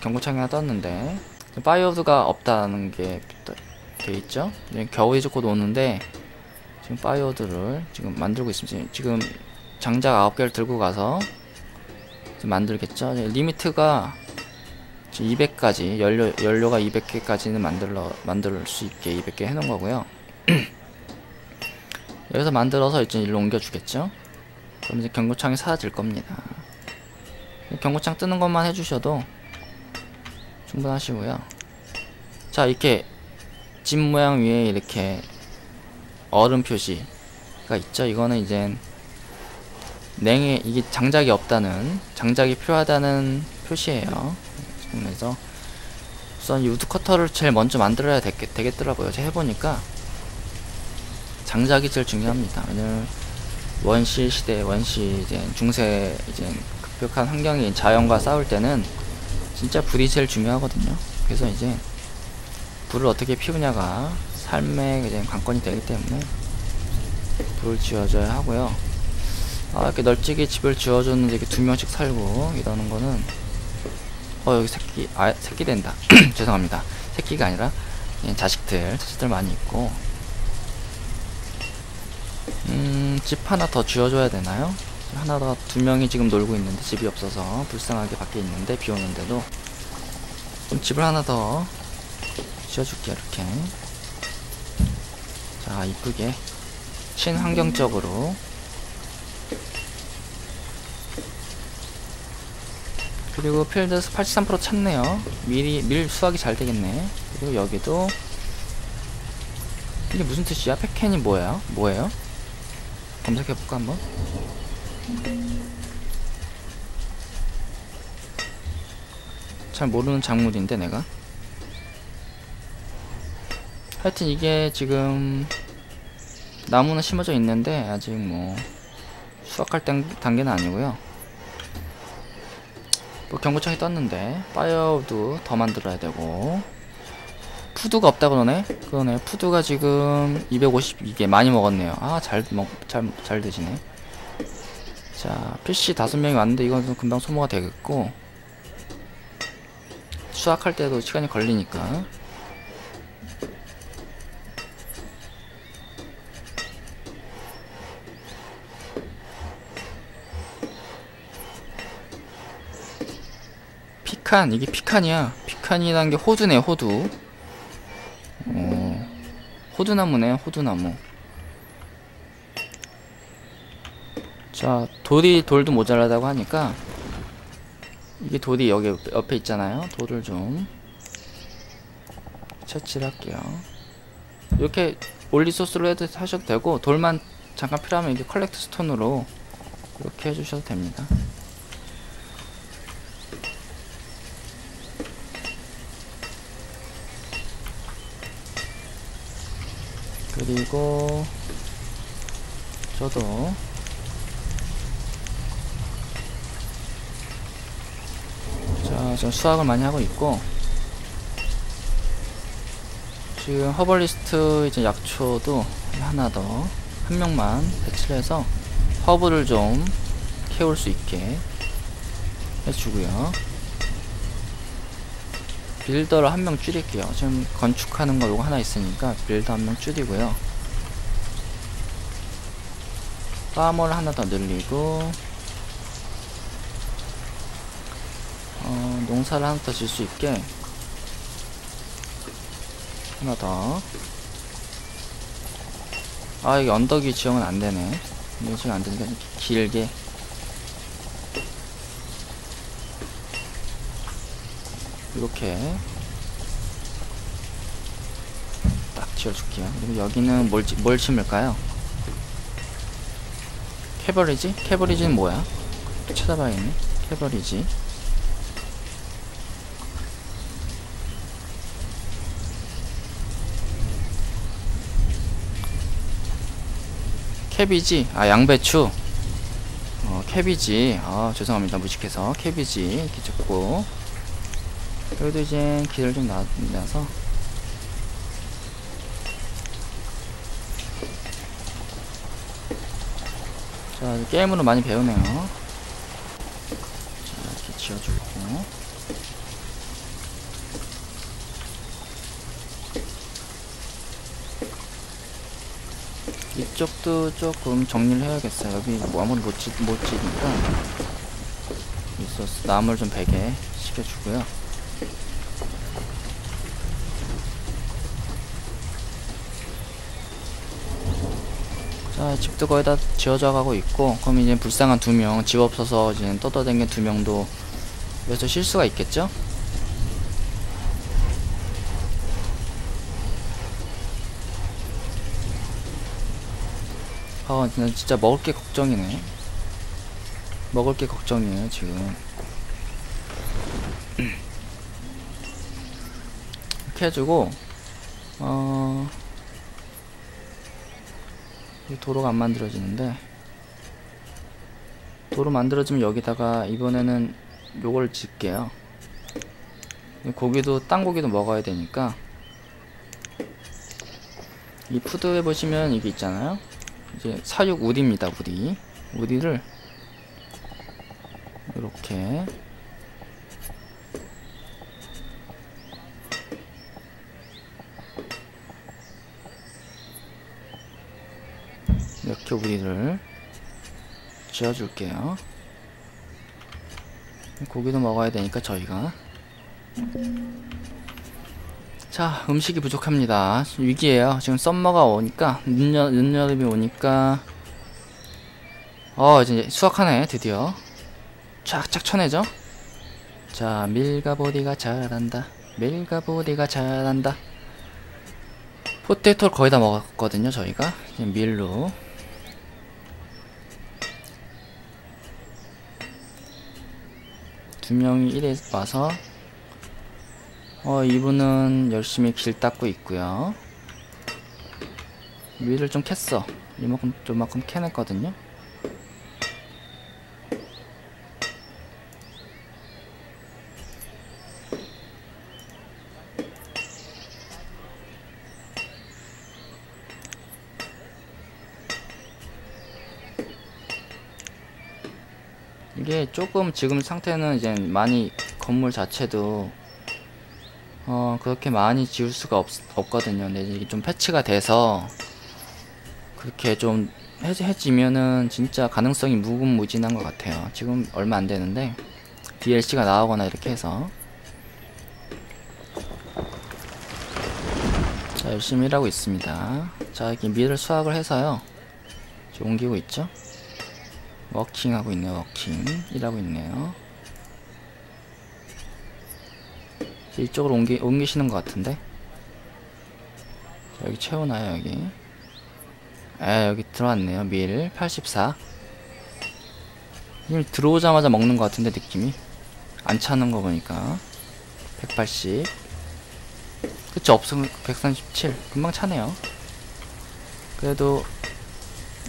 경고창이 하나 떴는데 파이어우드가 없다는 게 돼 있죠. 네, 겨우 이제 곧 오는데 지금 파이어우드를 지금 만들고 있습니다. 지금 장작 9개를 들고 가서 만들겠죠. 네, 리미트가 200까지 연료 연료가 200개까지는 만들러 만들 수 있게 200개 해놓은 거고요. 여기서 만들어서 이제 일로 옮겨주겠죠. 그럼 이제 경고창이 사라질 겁니다. 경고창 뜨는 것만 해주셔도 충분하시고요. 자 이렇게 집 모양 위에 이렇게 얼음 표시가 있죠. 이거는 이제 냉에 이게 장작이 없다는 장작이 필요하다는 표시예요. 그래서 우선 이 우드 커터를 제일 먼저 만들어야 되겠, 되겠더라고요. 제가 해보니까 장작이 제일 중요합니다. 왜냐면 원시 시대, 원시 이제 중세 이제 급격한 환경인 자연과 싸울 때는 진짜 불이 제일 중요하거든요. 그래서 이제 불을 어떻게 피우냐가 삶의 이제 관건이 되기 때문에 불을 지어줘야 하고요. 아, 이렇게 널찍이 집을 지어줬는데 이렇게 두 명씩 살고 이러는 거는 어 여기 새끼 아 새끼 된다 죄송합니다 새끼가 아니라 자식들 자식들 많이 있고 음집 하나 더 지어줘야 되나요? 하나 더두 명이 지금 놀고 있는데 집이 없어서 불쌍하게 밖에 있는데 비 오는데도 좀 집을 하나 더 지어줄게요 이렇게 자 이쁘게 친환경적으로 그리고 필드스 83% 찼네요 미리 밀 수확이 잘 되겠네 그리고 여기도 이게 무슨 뜻이야? 패켄이 뭐예요? 뭐예요? 검색해볼까 한번 잘 모르는 작물인데 내가? 하여튼 이게 지금 나무는 심어져 있는데 아직 뭐 수확할 단계는 아니고요. 뭐 경고창이 떴는데 파이어도 더 만들어야 되고. 푸드가 없다 그러네? 그러네. 푸드가 지금 250 이게 많이 먹었네요. 아 잘 먹 잘잘 드시네 자 PC 다섯 명이 왔는데 이건 금방 소모가 되겠고 수확할 때도 시간이 걸리니까. 피칸 이게 피칸이야. 피칸이라는 게 호두네 호두. 어, 호두나무네 호두나무 자 돌이 돌도 모자라다고 하니까 이게 돌이 여기 옆에 있잖아요. 돌을 좀 채취를 할게요. 이렇게 올리 소스로 해도 하셔도 되고 돌만 잠깐 필요하면 이게 컬렉트 스톤으로 이렇게 해주셔도 됩니다. 그리고 저도 자, 저 수학을 많이 하고 있고 지금 허벌리스트 이제 약초도 하나 더 한 명만 배치를 해서 허브를 좀 캐올 수 있게 해주고요 빌더를 한 명 줄일게요. 지금 건축하는 거 요거 하나 있으니까 빌더 한 명 줄이고요. 파머를 하나 더 늘리고 어, 농사를 하나 더 질 수 있게 하나 더. 아, 이게 언덕이 지형은 안 되네. 이게 지금 안 되니까 길게 이렇게 딱 지어줄게요. 그리고 여기는 뭘, 뭘 심을까요? 캐버리지? 캐버리지는 뭐야? 찾아봐야겠네. 캐버리지. 캐비지? 아, 양배추. 어, 캐비지. 아, 죄송합니다. 무식해서. 캐비지. 이렇게 적고. 여기도 이제 길을 좀 놔, 놔서 자 게임으로 많이 배우네요 자 이렇게 지어주고 이쪽도 조금 정리를 해야겠어요. 여기 뭐 아무리 못, 지, 못 지니까 리소스 나무를 좀 베게 시켜주고요. 자, 집도 거의 다 지어져 가고 있고, 그럼 이제 불쌍한 두 명, 집 없어서 이제 떠떠댕긴 두 명도 여기서 쉴 수가 있겠죠? 아, 진짜, 먹을 게 걱정이네. 먹을 게 걱정이에요, 지금. 이렇게 해주고, 어, 이 도로가 안 만들어지는데, 도로 만들어지면 여기다가 이번에는 요걸 짓게요. 이 고기도, 땅 고기도 먹어야 되니까, 이 푸드에 보시면 이게 있잖아요. 이제 사육 우디입니다 우디. 우디를 이렇게. 이렇게 우디를 지어줄게요. 고기도 먹어야 되니까 저희가 자 음식이 부족합니다. 위기에요. 지금 썸머가 오니까 늦여, 늦여름이 오니까. 어 이제 수확하네 드디어. 쫙쫙 쳐내죠? 자 밀가보디가 잘한다. 밀가보디가 잘한다. 포테이토를 거의 다 먹었거든요 저희가. 밀로. 두 명이 이래 와서 어, 이분은 열심히 길 닦고 있고요. 위를 좀 캤어. 이만큼, 좀만큼 캐냈거든요. 이게 조금 지금 상태는 이제 많이 건물 자체도 어 그렇게 많이 지울 수가 없, 없거든요. 근데 이게 좀 패치가 돼서 그렇게 좀 해지면은 진짜 가능성이 무궁무진한 것 같아요. 지금 얼마 안 되는데 DLC가 나오거나 이렇게 해서. 자 열심히 일하고 있습니다. 자 이렇게 밀을 수확을 해서요. 옮기고 있죠? 워킹 하고 있네요 워킹. 일하고 있네요 이쪽으로 옮기, 옮기시는 것 같은데? 여기 채우나요 여기? 에 여기 들어왔네요 밀 84. 밀 들어오자마자 먹는 것 같은데 느낌이? 안 차는 거 보니까. 180 그쵸 없으면 137 금방 차네요. 그래도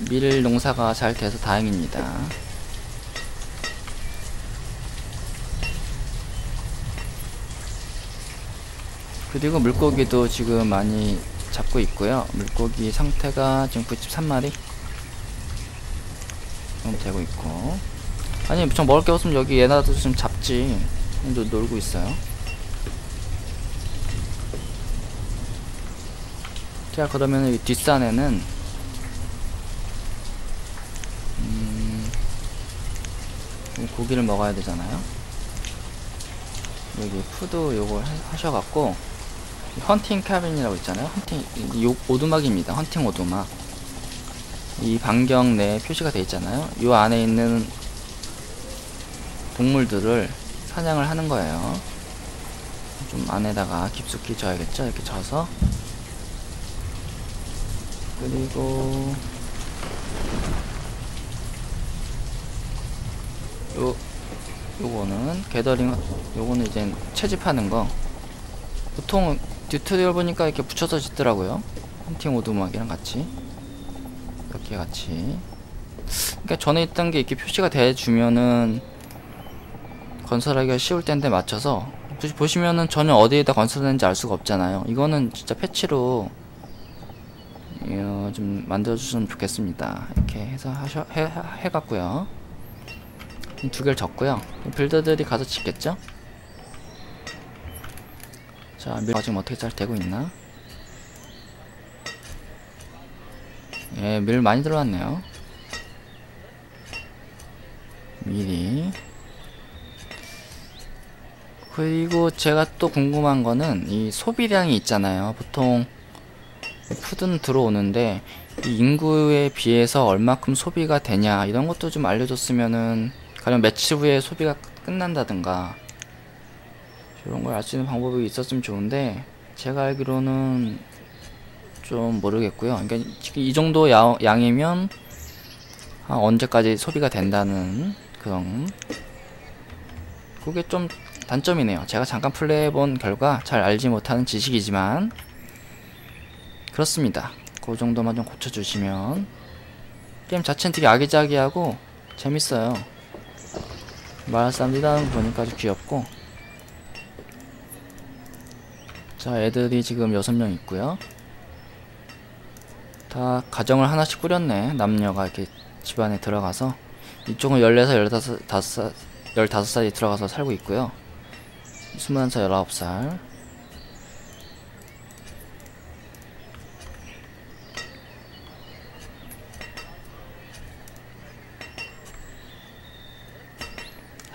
밀 농사가 잘 돼서 다행입니다 그리고 물고기도 지금 많이 잡고 있고요. 물고기 상태가 지금 93마리 정도 되고 있고 아니 저 먹을 게 없으면 여기 얘나도 좀 잡지 근데 놀고 있어요. 자 그러면 이 뒷산에는 음, 고기를 먹어야 되잖아요. 여기 푸드 요걸 하셔갖고 헌팅 카빈이라고 있잖아요. 헌팅 요 오두막입니다. 헌팅 오두막. 이 반경 내에 표시가 되어 있잖아요. 요 안에 있는 동물들을 사냥을 하는 거예요. 좀 안에다가 깊숙이 져야겠죠. 이렇게 져서 그리고 요 요거는 게더링 요거는 이제 채집하는 거 보통 튜토리얼 보니까 이렇게 붙여서 짓더라고요. 헌팅 오두막이랑 같이. 이렇게 같이. 그러니까 전에 있던 게 이렇게 표시가 돼주면은 건설하기가 쉬울 텐데 맞춰서. 보시면은 전혀 어디에다 건설했는지 알 수가 없잖아요. 이거는 진짜 패치로 어, 좀 만들어주시면 좋겠습니다. 이렇게 해서 하셔, 해, 해갖고요. 두 개를 적고요. 빌더들이 가서 짓겠죠 자, 밀 지금 어떻게 잘 되고 있나? 예, 예, 밀 많이 들어왔네요. 미리. 그리고 제가 또 궁금한 거는 이 소비량이 있잖아요. 보통 푸드는 들어오는데 이 인구에 비해서 얼마큼 소비가 되냐 이런 것도 좀 알려줬으면은 가령 며칠 후에 소비가 끝난다든가 이런 걸 알 수 있는 방법이 있었으면 좋은데 제가 알기로는 좀 모르겠고요. 그러니까 이 정도 야, 양이면 아, 언제까지 소비가 된다는 그런 그게 좀 단점이네요. 제가 잠깐 플레이해본 결과 잘 알지 못하는 지식이지만 그렇습니다. 그 정도만 좀 고쳐주시면 게임 자체는 되게 아기자기하고 재밌어요. 마을 사람들이 보니까 아주 귀엽고 자 애들이 지금 6명 있고요. 다 가정을 하나씩 꾸렸네. 남녀가 이렇게 집안에 들어가서. 이쪽은 14살 15, 15살이 들어가서 살고 있고요. 21살 19살.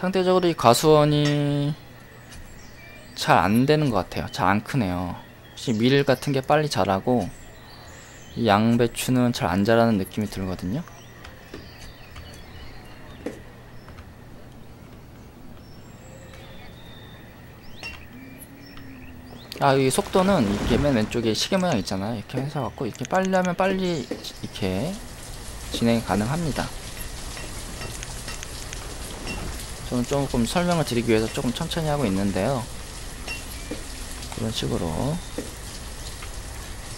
상대적으로 이 가수원이 잘 안 되는 것 같아요. 잘 안 크네요. 혹시 밀 같은 게 빨리 자라고 이 양배추는 잘 안 자라는 느낌이 들거든요. 아, 이 속도는 이렇게 맨 왼쪽에 시계 모양 있잖아요. 이렇게 해서 갖고 이렇게 빨리 하면 빨리 이렇게 진행이 가능합니다. 저는 조금 설명을 드리기 위해서 조금 천천히 하고 있는데요. 그런 식으로.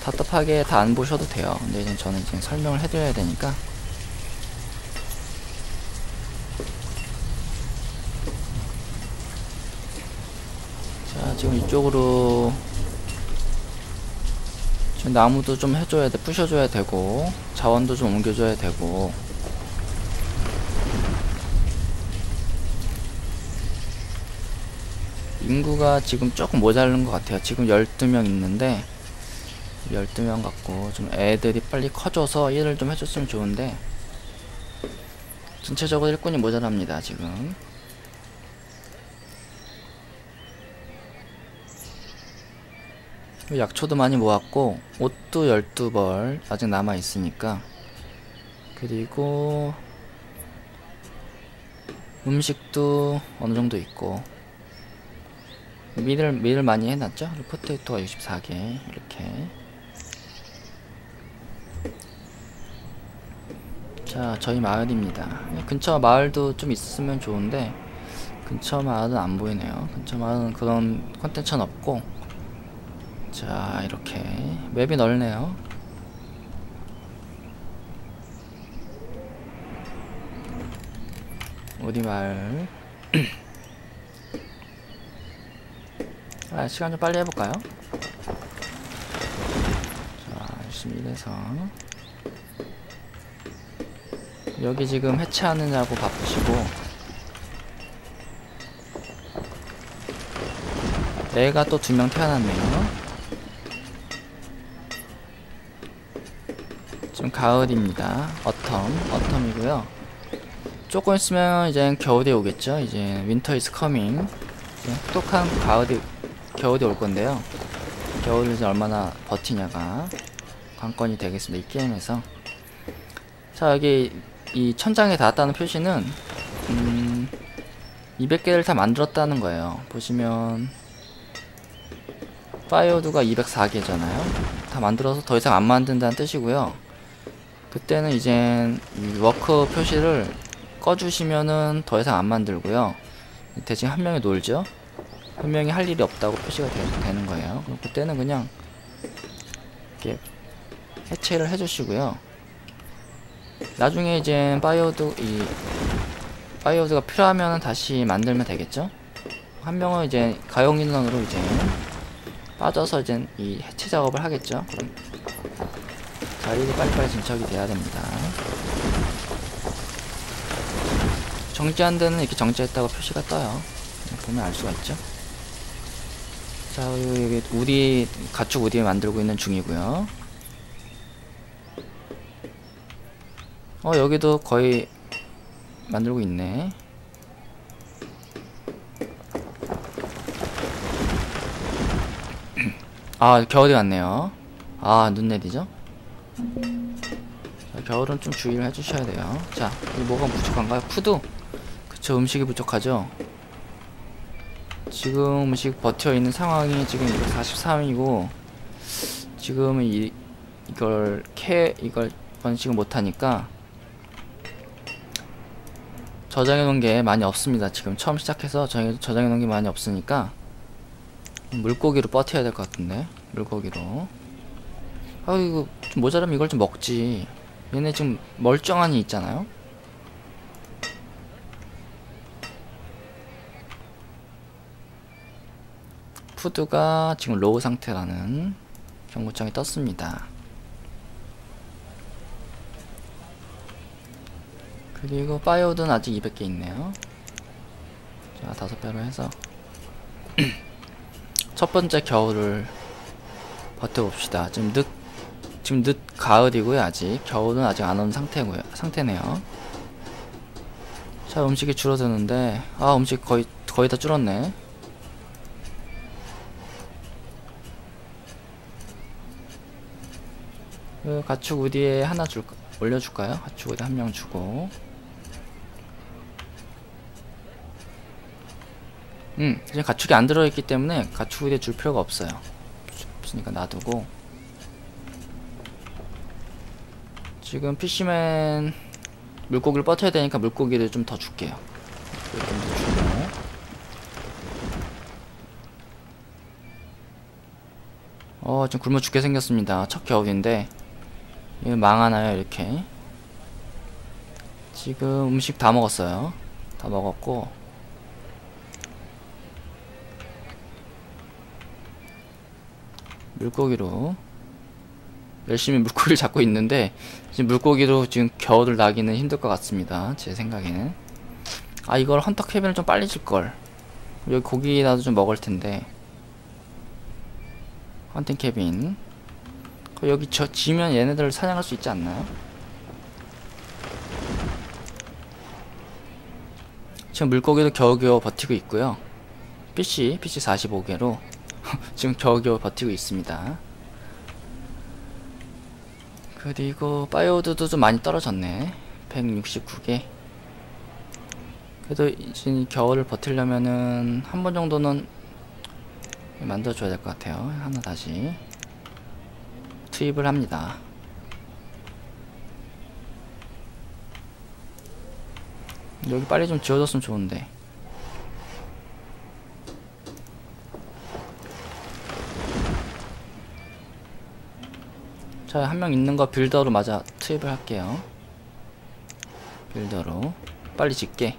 답답하게 다 안 보셔도 돼요. 근데 이제 저는 이제 설명을 해드려야 되니까. 자 지금 이쪽으로 지금 나무도 좀 해줘야 돼 부셔줘야 되고 자원도 좀 옮겨줘야 되고 인구가 지금 조금 모자른 것 같아요. 지금 12명 있는데 12명 갖고 좀 애들이 빨리 커져서 일을 좀 해줬으면 좋은데 전체적으로 일꾼이 모자랍니다. 지금 약초도 많이 모았고 옷도 12벌 아직 남아 있으니까 그리고 음식도 어느 정도 있고 밀을, 밀을 많이 해놨죠? 포테이토가 64개 이렇게. 자 저희 마을입니다. 근처 마을도 좀 있으면 좋은데 근처 마을은 안 보이네요. 근처 마을은 그런 컨텐츠는 없고. 자 이렇게. 맵이 넓네요. 어디 마을 아, 시간 좀 빨리 해볼까요? 자, 열심히 일해서. 여기 지금 해체하느냐고 바쁘시고. 애가 또 두 명 태어났네요. 지금 가을입니다. 어텀 어텀이고요. 조금 있으면 이제 겨울이 오겠죠? 이제 윈터 이즈 커밍 똑똑한 가을이 겨울이 올 건데요. 겨울을 얼마나 버티냐가 관건이 되겠습니다. 이 게임에서. 자, 여기 이 천장에 닿았다는 표시는 음 200개를 다 만들었다는 거예요. 보시면 파이어드가 204개잖아요. 다 만들어서 더 이상 안 만든다는 뜻이고요. 그때는 이제 워크 표시를 꺼주시면은 더 이상 안 만들고요. 대신 한 명이 놀죠. 분명히 할 일이 없다고 표시가 되, 는 거예요. 그럼 그때는 그냥 이렇게 해체를 해주시고요. 나중에 이제 바이오드 이 바이오드가 필요하면 다시 만들면 되겠죠. 한 명은 이제 가용 인원으로 이제 빠져서 이제 이 해체 작업을 하겠죠. 자리도 빨리빨리 진척이 돼야 됩니다. 정지한 데는 이렇게 정지했다고 표시가 떠요. 보면 알 수가 있죠. 자 여기 우디 가축 우디 만들고 있는 중이고요. 어 여기도 거의 만들고 있네. 아 겨울이 왔네요. 아 눈 내리죠? 자, 겨울은 좀 주의를 해주셔야 돼요. 자이 뭐가 부족한가요? 푸드. 그쵸 음식이 부족하죠 지금 음식 버텨있는 상황이 지금 243이고 지금 이 이걸 캐 이걸 번식을 못하니까 저장해 놓은 게 많이 없습니다. 지금 처음 시작해서 저장해 놓은 게 많이 없으니까 물고기로 버텨야 될 것 같은데 물고기로. 아 이거 좀 모자라면 이걸 좀 먹지. 얘네 지금 멀쩡하니 있잖아요 푸드가 지금 로우 상태라는 경고장이 떴습니다. 그리고 파이오드는 아직 200개 있네요. 자 다섯 배로 해서. 첫 번째 겨울을 버텨봅시다. 지금 늦 지금 늦 가을이고요 아직. 겨울은 아직 안 온 상태고요 상태네요. 자 음식이 줄어드는데 아 음식 거의 거의 다 줄었네 그 가축 우디에 하나 줄 올려줄까요? 가축 우디 한 명 주고. 음 지금 가축이 안 들어있기 때문에 가축 우디에 줄 필요가 없어요. 없으니까 놔두고. 지금 피시맨 물고기를 버텨야 되니까 물고기를 좀 더 줄게요. 좀 더 주고. 어 지금 굶어 죽게 생겼습니다. 첫 겨울인데 이거 망하나요 이렇게. 지금 음식 다 먹었어요. 다 먹었고. 물고기로. 열심히 물고기를 잡고 있는데 지금 물고기로 지금 겨울을 나기는 힘들 것 같습니다 제 생각에는. 아 이걸 헌터 캐빈을 좀 빨리 줄걸. 여기 고기라도 좀 먹을 텐데. 헌팅 캐빈. 그 여기 저 지면 얘네들 사냥할 수 있지 않나요? 지금 물고기도 겨우겨우 버티고 있고요. PC, PC 45개로 지금 겨우겨우 버티고 있습니다. 그리고 파이오드도 좀 많이 떨어졌네. 169개. 그래도 이제 겨울을 버틸려면은 한 번 정도는 만들어줘야 될 것 같아요. 하나 다시 투입을 합니다 여기 빨리 좀 지워졌으면 좋은데 자, 한 명 있는 거 빌더로 맞아 투입을 할게요. 빌더로. 빨리 짓게.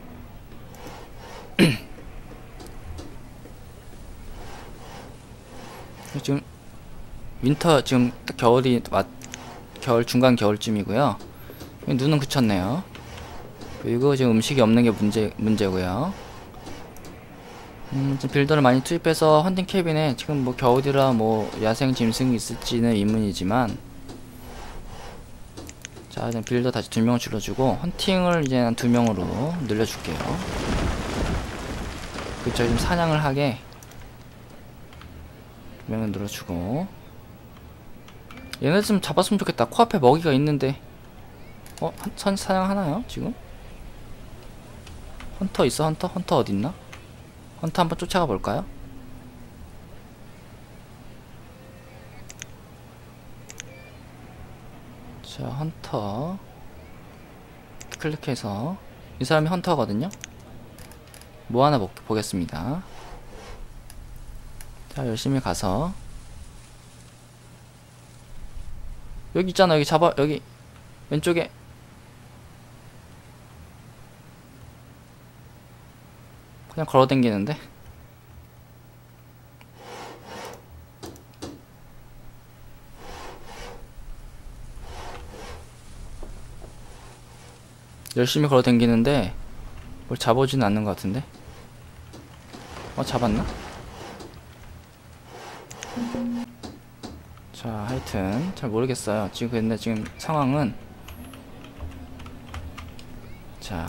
지금, 윈터, 지금 딱 겨울이, 맞, 겨울, 중간 겨울쯤이고요. 눈은 그쳤네요. 그리고 지금 음식이 없는 게 문제, 문제고요. 음, 지금 빌더를 많이 투입해서 헌팅 캐빈에 지금 뭐 겨울이라 뭐 야생 짐승이 있을지는 의문이지만 자 이제 빌더 다시 두 명 줄여주고 헌팅을 이제 한 두 명으로 늘려줄게요 그쵸 좀 사냥을 하게 두 명을 늘려주고 얘네 좀 잡았으면 좋겠다 코앞에 먹이가 있는데 어? 한, 선 사냥 하나요 지금? 헌터 있어 헌터? 헌터 어딨나? 헌터 한번 쫓아가 볼까요? 자 헌터 클릭해서 이 사람이 헌터거든요 뭐 하나 보, 보겠습니다 자 열심히 가서 여기 있잖아 여기 잡아 여기. 왼쪽에. 그냥 걸어 댕기는데? 열심히 걸어 댕기는데 뭘 잡아주진 않는 것 같은데? 어 잡았나? 자 하여튼 잘 모르겠어요 지금 근데 지금 상황은 자.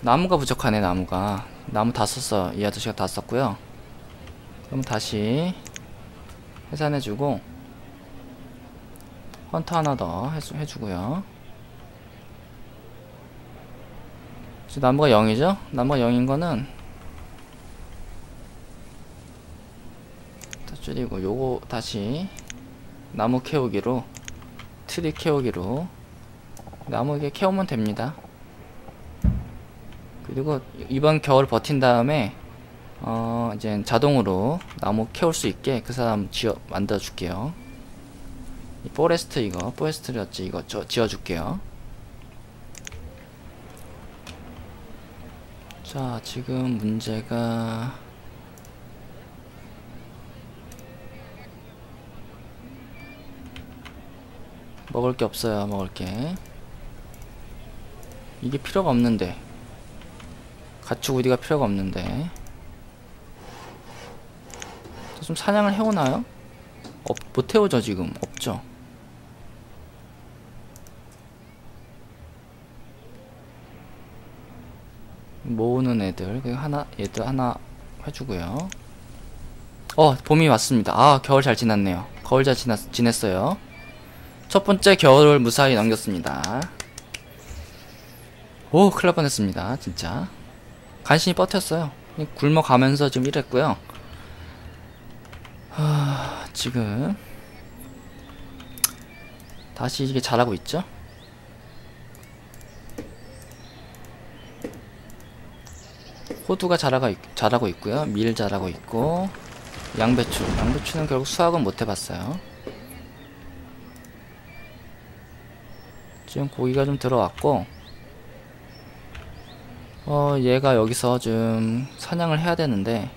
나무가 부족하네, 나무가. 나무 다 썼어. 이 아저씨가 다 썼고요. 그럼 다시 해산해주고 헌터 하나 더 해주, 해주고요. 지금 나무가 0이죠? 나무가 0인 거는 더 줄이고 요거 다시 나무 캐우기로 트리 캐우기로 나무 이게 캐우면 됩니다. 그리고 이번 겨울 버틴 다음에 어 이제 자동으로 나무 캐올 수 있게 그 사람 지어 만들어 줄게요. 이 포레스트 이거 포레스트였지 이거 저 지어 줄게요. 자 지금 문제가 먹을 게 없어요 먹을 게. 이게 필요가 없는데. 가축 우디가 필요가 없는데. 좀 사냥을 해오나요? 없, 못 해오죠 지금. 없죠. 모으는 애들 그 하나 얘들 하나 해주고요. 어 봄이 왔습니다. 아 겨울 잘 지났네요. 겨울 잘 지났, 지냈어요 첫 번째 겨울을 무사히 넘겼습니다. 오 큰일 날 뻔했습니다 진짜. 간신히 버텼어요. 굶어가면서 지금 이랬고요. 하, 지금 다시 이게 잘하고 있죠? 호두가 자라가 있, 자라고 있고요. 밀 자라고 있고 양배추. 양배추는 결국 수확은 못 해봤어요 지금 고기가 좀 들어왔고 어 얘가 여기서 좀 사냥을 해야 되는데